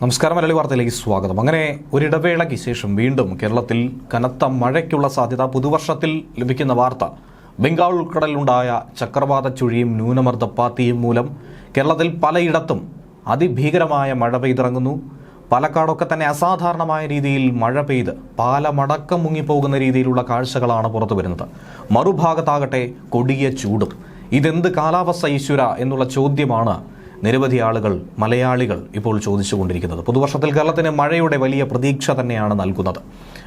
നമസ്കാരം മലയാളി വാർത്തയിലേക്ക് സ്വാഗതം. അങ്ങനെ ഒരിടവേളയ്ക്ക് ശേഷം വീണ്ടും കേരളത്തിൽ കനത്ത മഴയ്ക്കുള്ള സാധ്യത പുതുവർഷത്തിൽ ലഭിക്കുന്ന വാർത്ത. ബംഗാൾ ഉൾക്കടലിലുണ്ടായ ചക്രവാത ചുഴിയും ന്യൂനമർദ്ദപ്പാത്തിയും മൂലം കേരളത്തിൽ പലയിടത്തും അതിഭീകരമായ മഴ പെയ്തിറങ്ങുന്നു. പാലക്കാടൊക്കെ തന്നെ അസാധാരണമായ രീതിയിൽ മഴ പെയ്ത് പാലമടക്കം മുങ്ങിപ്പോകുന്ന രീതിയിലുള്ള കാഴ്ചകളാണ് പുറത്തു വരുന്നത്. മറുഭാഗത്താകട്ടെ കൊടിയ ചൂടും. ഇതെന്ത് കാലാവസ്ഥ ഈശ്വര എന്നുള്ള ചോദ്യമാണ് നിരവധി ആളുകൾ മലയാളികൾ ഇപ്പോൾ ചോദിച്ചുകൊണ്ടിരിക്കുന്നത്. പുതുവർഷത്തിൽ കേരളത്തിന് മഴയുടെ വലിയ പ്രതീക്ഷ തന്നെയാണ് നൽകുന്നത്.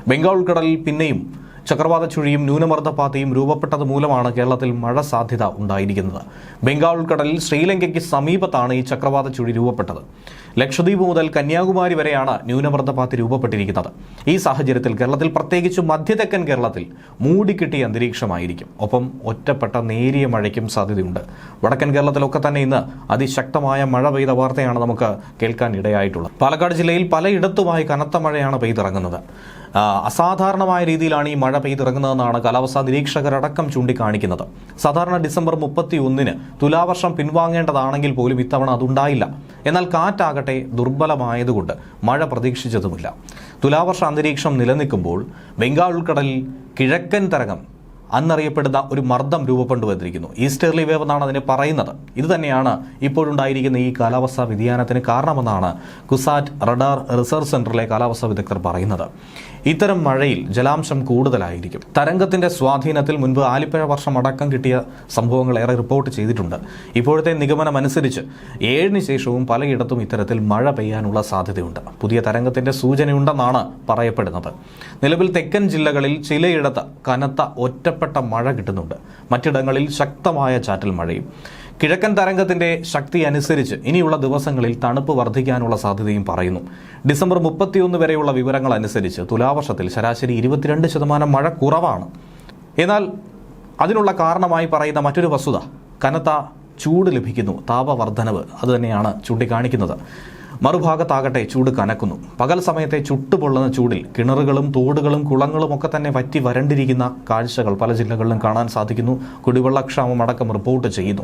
ബംഗാൾ ഉൾക്കടലിൽ പിന്നെയും ചക്രവാത ചുഴിയും ന്യൂനമർദ്ദപാതയും രൂപപ്പെട്ടത് മൂലമാണ് കേരളത്തിൽ മഴ സാധ്യത ഉണ്ടായിരിക്കുന്നത്. ബംഗാൾ ഉൾക്കടലിൽ ശ്രീലങ്കയ്ക്ക് സമീപത്താണ് ഈ ചക്രവാത ചുഴി രൂപപ്പെട്ടത്. ലക്ഷദ്വീപ് മുതൽ കന്യാകുമാരി വരെയാണ് ന്യൂനമർദ്ദപാത്തി രൂപപ്പെട്ടിരിക്കുന്നത്. ഈ സാഹചര്യത്തിൽ കേരളത്തിൽ പ്രത്യേകിച്ച് മധ്യതെക്കൻ കേരളത്തിൽ മൂടിക്കിട്ടിയ അന്തരീക്ഷമായിരിക്കും. ഒപ്പം ഒറ്റപ്പെട്ട നേരിയ മഴയ്ക്കും സാധ്യതയുണ്ട്. വടക്കൻ കേരളത്തിലൊക്കെ തന്നെ ഇന്ന് അതിശക്തമായ മഴ പെയ്ത വാർത്തയാണ് നമുക്ക് കേൾക്കാൻ ഇടയായിട്ടുള്ളത്. പാലക്കാട് ജില്ലയിൽ പലയിടത്തുമായി കനത്ത മഴയാണ് പെയ്തിറങ്ങുന്നത്. അസാധാരണമായ രീതിയിലാണ് ഈ മഴ പെയ്തിറങ്ങുന്നതെന്നാണ് കാലാവസ്ഥാ നിരീക്ഷകരടക്കം ചൂണ്ടിക്കാണിക്കുന്നത്. സാധാരണ ഡിസംബർ മുപ്പത്തി ഒന്നിന് തുലാവർഷം പിൻവാങ്ങേണ്ടതാണെങ്കിൽ പോലും ഇത്തവണ അതുണ്ടായില്ല. എന്നാൽ കാറ്റാകട്ടെ ദുർബലമായതുകൊണ്ട് മഴ പ്രതീക്ഷിച്ചതുമില്ല. തുലാവർഷ അന്തരീക്ഷം നിലനിൽക്കുമ്പോൾ ബംഗാൾ ഉൾക്കടലിൽ കിഴക്കൻ തരംഗം അന്നറിയപ്പെടുന്ന ഒരു മർദ്ദം രൂപപ്പെട്ടു വന്നിരിക്കുന്നു ഈസ്റ്റേർലി വേവ് എന്നാണ് അതിനെ പറയുന്നത്. ഇത് തന്നെയാണ് ഇപ്പോഴുണ്ടായിരിക്കുന്ന ഈ കാലാവസ്ഥാ വ്യതിയാനത്തിന് കാരണമെന്നാണ് കുസാറ്റ് റഡാർ റിസർച്ച് സെന്ററിലെ കാലാവസ്ഥാ വിദഗ്ധർ പറയുന്നത്. ഇത്തരം മഴയിൽ ജലാംശം കൂടുതലായിരിക്കും. തരംഗത്തിന്റെ സ്വാധീനത്തിൽ മുൻപ് ആലിപ്പഴ വർഷം അടക്കം കിട്ടിയ സംഭവങ്ങൾ ഏറെ റിപ്പോർട്ട് ചെയ്തിട്ടുണ്ട്. ഇപ്പോഴത്തെ നിഗമനം അനുസരിച്ച് ഏഴിന് ശേഷവും പലയിടത്തും ഇത്തരത്തിൽ മഴ പെയ്യാനുള്ള സാധ്യതയുണ്ട്. പുതിയ തരംഗത്തിന്റെ സൂചനയുണ്ടെന്നാണ് പറയപ്പെടുന്നത്. നിലവിൽ തെക്കൻ ജില്ലകളിൽ ചിലയിടത്ത് കനത്ത ഒറ്റപ്പെട്ട മഴ കിട്ടുന്നുണ്ട്. മറ്റിടങ്ങളിൽ ശക്തമായ ചാറ്റൽ മഴയും. കിഴക്കൻ തരംഗത്തിന്റെ ശക്തി അനുസരിച്ച് ഇനിയുള്ള ദിവസങ്ങളിൽ തണുപ്പ് വർദ്ധിക്കാനുള്ള സാധ്യതയും പറയുന്നു. ഡിസംബർ മുപ്പത്തിയൊന്ന് വരെയുള്ള വിവരങ്ങൾ അനുസരിച്ച് തുലാവർഷത്തിൽ ശരാശരി ഇരുപത്തിരണ്ട് ശതമാനം മഴ കുറവാണ്. എന്നാൽ അതിനുള്ള കാരണമായി പറയുന്ന മറ്റൊരു വസ്തുത കനത്ത ചൂട് ലഭിക്കുന്നു താപവർദ്ധനവ്. അതുതന്നെയാണ് ചൂണ്ടിക്കാണിക്കുന്നത്. മറുഭാഗത്താകട്ടെ ചൂട് കനക്കുന്നു. പകൽ സമയത്തെ ചുട്ടുപൊള്ളുന്ന ചൂടിൽ കിണറുകളും തോടുകളും കുളങ്ങളും ഒക്കെ തന്നെ വറ്റി വരണ്ടിരിക്കുന്ന കാഴ്ചകൾ പല ജില്ലകളിലും കാണാൻ സാധിക്കുന്നു. കുടിവെള്ളക്ഷാമം അടക്കം റിപ്പോർട്ട് ചെയ്യുന്നു.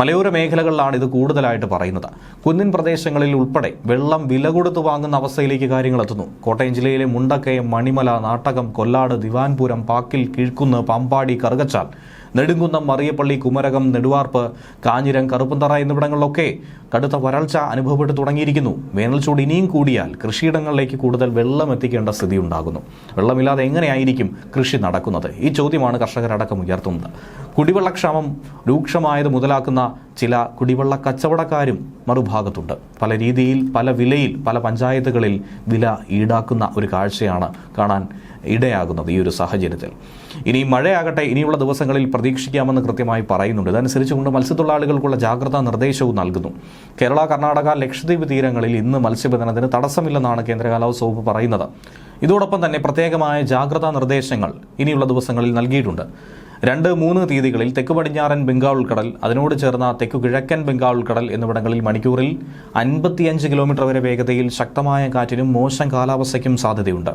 മലയോര മേഖലകളിലാണ് ഇത് കൂടുതലായിട്ട് പറയുന്നത്. കുന്നിൻ പ്രദേശങ്ങളിൽ ഉൾപ്പെടെ വെള്ളം വില കൊടുത്ത് വാങ്ങുന്ന അവസ്ഥയിലേക്ക് കാര്യങ്ങൾ എത്തുന്നു. കോട്ടയം ജില്ലയിലെ മുണ്ടക്കയം മണിമല നാട്ടകം കൊല്ലാട് ദിവാൻപുരം പാക്കിൽ കീഴ്ക്കുന്ന് പാമ്പാടി കറുകച്ചാൽ നെടുങ്കുന്നം മറിയപ്പള്ളി കുമരകം നെടുവാർപ്പ് കാഞ്ഞിരം കറുപ്പന്തറ എന്നിവിടങ്ങളിലൊക്കെ കടുത്ത വരൾച്ച അനുഭവപ്പെട്ടു തുടങ്ങിയിരിക്കുന്നു. വേനൽച്ചൂട് ഇനിയും കൂടിയാൽ കൃഷിയിടങ്ങളിലേക്ക് കൂടുതൽ വെള്ളം എത്തിക്കേണ്ട സ്ഥിതി ഉണ്ടാകുന്നു വെള്ളമില്ലാതെ എങ്ങനെയായിരിക്കും കൃഷി നടക്കുന്നത്? ഈ ചോദ്യമാണ് കർഷകരടക്കം ഉയർത്തുന്നത്. കുടിവെള്ളക്ഷാമം രൂക്ഷമായത് മുതലാക്കുന്ന ചില കുടിവെള്ള കച്ചവടക്കാരും മറുഭാഗത്തുണ്ട്. പല രീതിയിൽ പല വിലയിൽ പല പഞ്ചായത്തുകളിൽ വില ഈടാക്കുന്ന ഒരു കാഴ്ചയാണ് കാണാൻ ഇടയാകുന്നത് ഈ ഒരു സാഹചര്യത്തിൽ. ഇനി മഴയാകട്ടെ ഇനിയുള്ള ദിവസങ്ങളിൽ പ്രതീക്ഷിക്കാമെന്ന് കൃത്യമായി പറയുന്നുണ്ട്. ഇതനുസരിച്ചുകൊണ്ട് മത്സ്യത്തൊഴിലാളികൾക്കുള്ള ജാഗ്രതാ നിർദ്ദേശവും നൽകുന്നു. കേരള കർണാടക ലക്ഷദ്വീപ് തീരങ്ങളിൽ ഇന്ന് മത്സ്യബന്ധനത്തിന് തടസ്സമില്ലെന്നാണ് കേന്ദ്ര കാലാവസ്ഥ വകുപ്പ് പറയുന്നത്. ഇതോടൊപ്പം തന്നെ പ്രത്യേകമായ ജാഗ്രതാ നിർദ്ദേശങ്ങൾ ഇനിയുള്ള ദിവസങ്ങളിൽ നൽകിയിട്ടുണ്ട്. രണ്ട് മൂന്ന് തീയതികളിൽ തെക്ക് പടിഞ്ഞാറൻ ബംഗാൾ ഉൾക്കടൽ അതിനോട് ചേർന്ന തെക്കു കിഴക്കൻ ബംഗാൾ ഉൾക്കടൽ എന്നിവിടങ്ങളിൽ മണിക്കൂറിൽ അൻപത്തിയഞ്ച് കിലോമീറ്റർ വരെ വേഗതയിൽ ശക്തമായ കാറ്റിനും മോശം കാലാവസ്ഥയ്ക്കും സാധ്യതയുണ്ട്.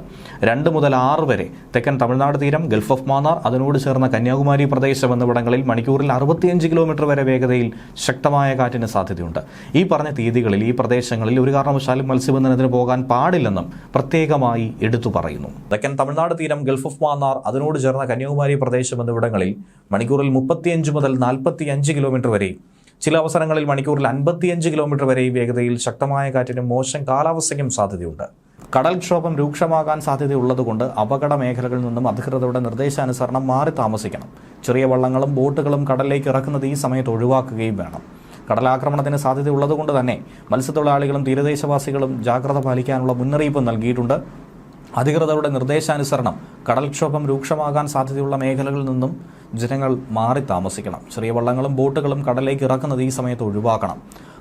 രണ്ട് മുതൽ ആറ് വരെ തെക്കൻ തമിഴ്നാട് തീരം ഗൾഫ് ഓഫ് മാന്നാർ അതിനോട് ചേർന്ന കന്യാകുമാരി പ്രദേശം എന്നിവിടങ്ങളിൽ മണിക്കൂറിൽ അറുപത്തിയഞ്ച് കിലോമീറ്റർ വരെ വേഗതയിൽ ശക്തമായ കാറ്റിന് സാധ്യതയുണ്ട്. ഈ പറഞ്ഞ തീയതികളിൽ ഈ പ്രദേശങ്ങളിൽ ഒരു കാരണവശാലും മത്സ്യബന്ധനത്തിന് പോകാൻ പാടില്ലെന്നും പ്രത്യേകമായി എടുത്തു പറയുന്നു. തെക്കൻ തമിഴ്നാട് തീരം ഗൾഫ് ഓഫ് മാന്നാർ അതിനോട് ചേർന്ന കന്യാകുമാരി പ്രദേശം എന്നിവിടങ്ങളിൽ മണിക്കൂറിൽ മുപ്പത്തിയഞ്ച് മുതൽ നാൽപ്പത്തിയഞ്ച് കിലോമീറ്റർ വരെ. ചില അവസരങ്ങളിൽ മണിക്കൂറിൽ അൻപത്തിയഞ്ച് കിലോമീറ്റർ വരെ വേഗതയിൽ ശക്തമായ കാറ്റിനും മോശം കാലാവസ്ഥയ്ക്കും സാധ്യതയുണ്ട്. കടൽക്ഷോഭം രൂക്ഷമാകാൻ സാധ്യതയുള്ളതുകൊണ്ട് അപകട മേഖലകളിൽ നിന്നും അധികൃതരുടെ നിർദ്ദേശാനുസരണം മാറി താമസിക്കണം. ചെറിയ വള്ളങ്ങളും ബോട്ടുകളും കടലിലേക്ക് ഇറക്കുന്നത് ഈ സമയത്ത് ഒഴിവാക്കുകയും വേണം. കടലാക്രമണത്തിന് സാധ്യതയുള്ളതുകൊണ്ട് തന്നെ മത്സ്യത്തൊഴിലാളികളും തീരദേശവാസികളും ജാഗ്രത പാലിക്കാനുള്ള മുന്നറിയിപ്പ് നൽകിയിട്ടുണ്ട്. അധികൃതരുടെ നിർദ്ദേശാനുസരണം കടൽക്ഷോഭം രൂക്ഷമാകാൻ സാധ്യതയുള്ള മേഖലകളിൽ നിന്നും ജനങ്ങൾ മാറി താമസിക്കണം. ചെറിയ വള്ളങ്ങളും ബോട്ടുകളും കടലിലേക്ക് ഇറക്കുന്നത് ഈ സമയത്ത് ഒഴിവാക്കണം.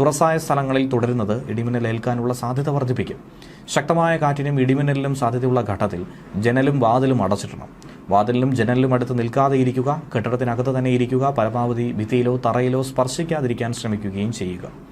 തുറസായ സ്ഥലങ്ങളിൽ തുടരുന്നത് ഇടിമിന്നൽ ഏൽക്കാനുള്ള സാധ്യത വർദ്ധിപ്പിക്കും. ശക്തമായ കാറ്റിനും ഇടിമിന്നലിനും സാധ്യതയുള്ള ഘട്ടത്തിൽ ജനലും വാതിലും അടച്ചിടണം. വാതിലിലും ജനലിലും അടുത്ത് നിൽക്കാതെ ഇരിക്കുക കെട്ടിടത്തിനകത്ത് തന്നെ ഇരിക്കുക പരമാവധി ഭിത്തിയിലോ തറയിലോ സ്പർശിക്കാതിരിക്കാൻ ശ്രമിക്കുകയും ചെയ്യുക.